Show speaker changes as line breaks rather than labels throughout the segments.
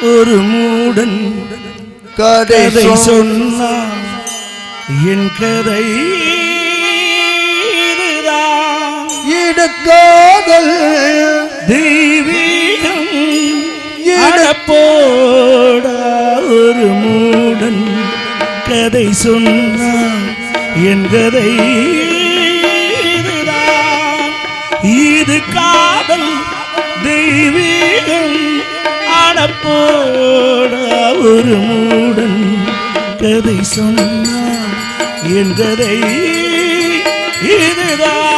ஒரு மூடன்
கதை
கதை
சொன்ன
சொன்னான் என் கதை.
இடுக்காதல்
தெய்வீகம் அடப்போடா ஒரு மூடன் கதை சொன்னான் என் கதை. இது காதல் தெய்வீகம் அடப்போடா ஒரு மூடன் கதை சொன்னான் என் கதை இதுதான்.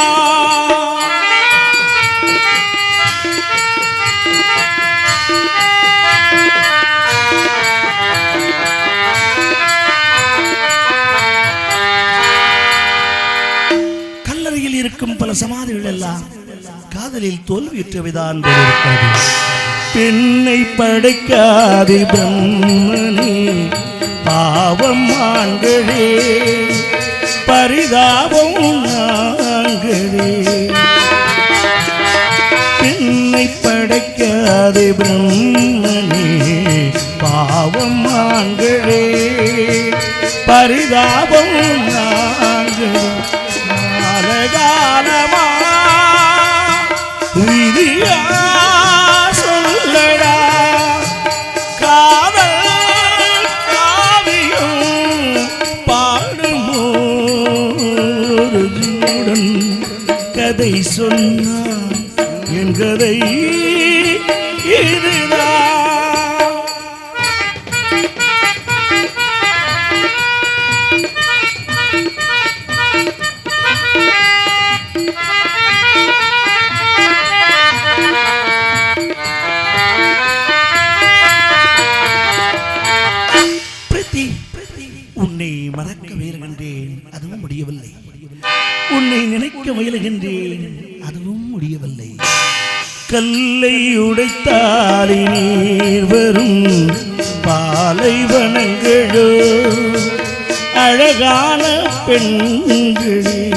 கல்லறையில் இருக்கும் பல சமாதிகள் எல்லாம் காதலில் தோல்வியுற்றவைதான் இருக்கிறது பெண்ணை படைக்காது பிரம்மனே பாவம் ஆண்களே பரிதாபம் நாங்களே பெண்ணை படைக்காது பிரம்மனே பாவம் ஆண்களே பரிதாபம் நாங்களே உடன் கதை சொன்னான் என் கதை இதுதான். பிரதி உன்னை மறக்க முயலுகின்றேன் அதுவும் முடியவில்லை. உன்னை நினைக்க முயலுகின்றேன். அதுவும் முடியவில்லை. கல்லை உடைத்தாலி நீர் வரும். பாலை பாலைவனங்களோ அழகான பெண்களே